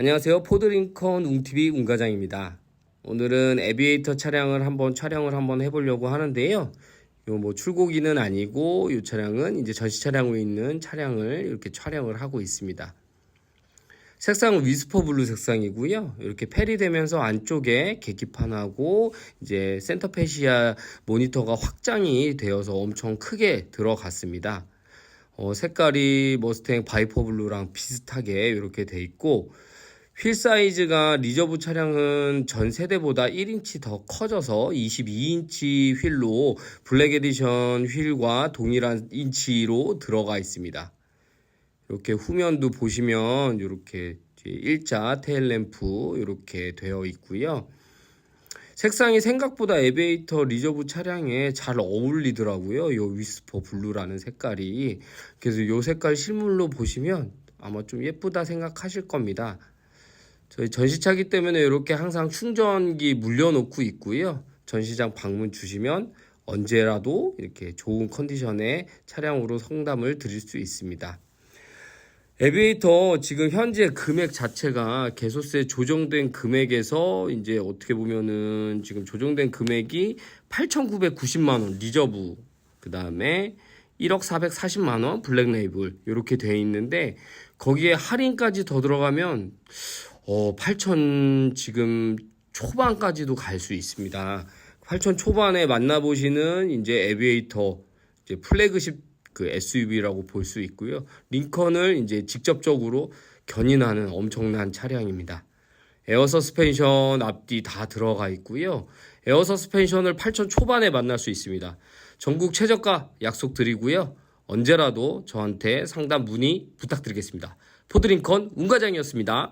안녕하세요. 포드링컨 웅TV 웅과장입니다. 오늘은 에비에이터 차량을 한번 촬영을 한번 해보려고 하는데요. 요 뭐 출고기는 아니고 이 차량은 이제 전시 차량으로 있는 차량을 이렇게 촬영을 하고 있습니다. 색상은 위스퍼 블루 색상이고요. 이렇게 펠이 되면서 안쪽에 계기판하고 이제 센터페시아 모니터가 확장이 되어서 엄청 크게 들어갔습니다. 어, 색깔이 머스탱 바이퍼 블루랑 비슷하게 이렇게 돼 있고 휠 사이즈가 리저브 차량은 전 세대보다 1인치 더 커져서 22인치 휠로 블랙 에디션 휠과 동일한 인치로 들어가 있습니다. 이렇게 후면도 보시면 이렇게 일자 테일 램프 이렇게 되어 있고요. 색상이 생각보다 에베이터 리저브 차량에 잘 어울리더라고요. 요 위스퍼 블루라는 색깔이. 그래서 요 색깔 실물로 보시면 아마 좀 예쁘다 생각하실 겁니다. 저희 전시차기 때문에 이렇게 항상 충전기 물려놓고 있고요. 전시장 방문 주시면 언제라도 이렇게 좋은 컨디션의 차량으로 상담을 드릴 수 있습니다. 에비에이터 지금 현재 금액 자체가 개소세 조정된 금액에서 이제 어떻게 보면은 지금 조정된 금액이 8,990만 원 리저브 그 다음에 1억 440만 원 블랙 레이블 이렇게 돼 있는데 거기에 할인까지 더 들어가면 어 8천 지금 초반까지도 갈 수 있습니다. 8천 초반에 만나보시는 이제 에비에이터 이제 플래그십 그 SUV라고 볼 수 있고요. 링컨을 이제 직접적으로 견인하는 엄청난 차량입니다. 에어 서스펜션 앞뒤 다 들어가 있고요. 에어 서스펜션을 8천 초반에 만날 수 있습니다. 전국 최저가 약속드리고요. 언제라도 저한테 상담 문의 부탁드리겠습니다. 포드링컨 운과장이었습니다.